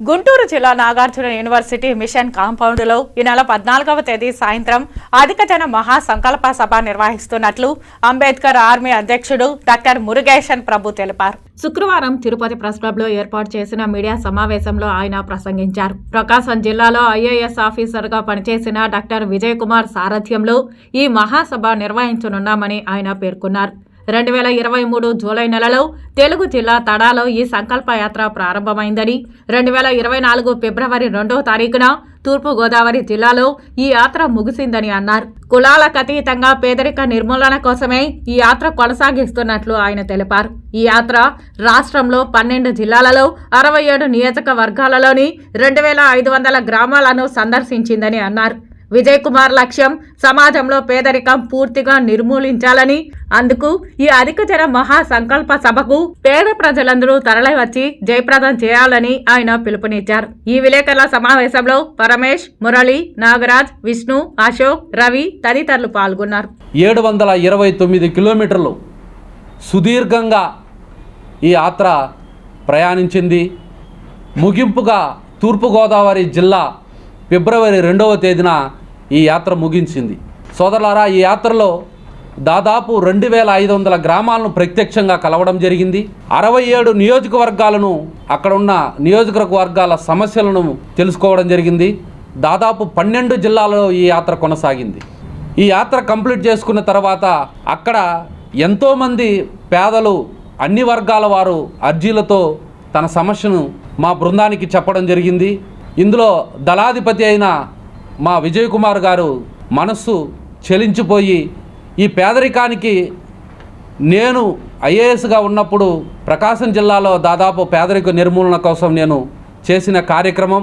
గుంటూరు జిల్లా Nagarjuna university machine కాంపౌండ్లో ఈ నెల పద్నాలుగవ తేదీ సాయంత్రం అధిక జన మహాసంకల్ప సభ నిర్వహిస్తున్నట్లు అంబేద్కర్ ఆర్మీ అధ్యక్షుడు డాక్టర్ మురుగేషన్ ప్రభు తెలిపారు. శుక్రవారం తిరుపతి ప్రెస్ క్లబ్లో ఏర్పాటు చేసిన మీడియా సమావేశంలో ఆయన ప్రసంగించారు. ప్రకాశం జిల్లాలో ఐఏఎస్ ఆఫీసర్గా పనిచేసిన డాక్టర్ విజయ్ కుమార్ సారథ్యంలో ఈ మహాసభ నిర్వహించనున్నామని ఆయన పేర్కొన్నారు. రెండు వేల ఇరవై మూడు జూలై నెలలో తెలుగు జిల్లా తడాలో ఈ సంకల్ప యాత్ర ప్రారంభమైందని రెండు వేల ఇరవై నాలుగు ఫిబ్రవరి రెండో తారీఖున తూర్పు గోదావరి జిల్లాలో ఈ యాత్ర ముగిసిందని అన్నారు. కులాలకు అతీతంగా పేదరిక నిర్మూలన కోసమే ఈ యాత్ర కొనసాగిస్తున్నట్లు ఆయన తెలిపారు. ఈ యాత్ర రాష్ట్రంలో పన్నెండు జిల్లాలలో అరవై ఏడు నియోజకవర్గాలలోని రెండు వేల ఐదు వందల గ్రామాలను సందర్శించిందని అన్నారు. విజయ్ కుమార్ లక్ష్యం సమాజంలో పేదరికం పూర్తిగా నిర్మూలించాలని. అందుకు ఈ అధిక జన మహా సంకల్ప సభకు పేద ప్రజలందరూ తరలివచ్చి జయప్రదం చేయాలని ఆయన పిలుపునిచ్చారు. ఈ విలేకరుల సమావేశంలో పరమేష్ మురళి నాగరాజ్ విష్ణు అశోక్ రవి తదితరులు పాల్గొన్నారు. ఏడు వందల ఇరవై తొమ్మిది కిలోమీటర్లు సుదీర్ఘంగా ఈ యాత్ర ప్రయాణించింది. ముగింపుగా తూర్పుగోదావరి జిల్లా ఫిబ్రవరి రెండవ తేదీన ఈ యాత్ర ముగించింది. సోదరులారా ఈ యాత్రలో దాదాపు రెండు వేల ఐదు వందల గ్రామాలను ప్రత్యక్షంగా కలవడం జరిగింది. అరవై ఏడు నియోజకవర్గాలను అక్కడ ఉన్న నియోజకవర్గాల సమస్యలను తెలుసుకోవడం జరిగింది. దాదాపు పన్నెండు జిల్లాలలో ఈ యాత్ర కొనసాగింది. ఈ యాత్ర కంప్లీట్ చేసుకున్న తర్వాత అక్కడ ఎంతోమంది పేదలు అన్ని వర్గాల వారు అర్జీలతో తన సమస్యను మా బృందానికి చెప్పడం జరిగింది. ఇందులో దళాధిపతి అయిన మా విజయ్ కుమార్ గారు మనస్సు చెలించిపోయి ఈ పేదరికానికి నేను ఐఏఎస్గా ఉన్నప్పుడు ప్రకాశం జిల్లాలో దాదాపు పేదరిక నిర్మూలన కోసం నేను చేసిన కార్యక్రమం.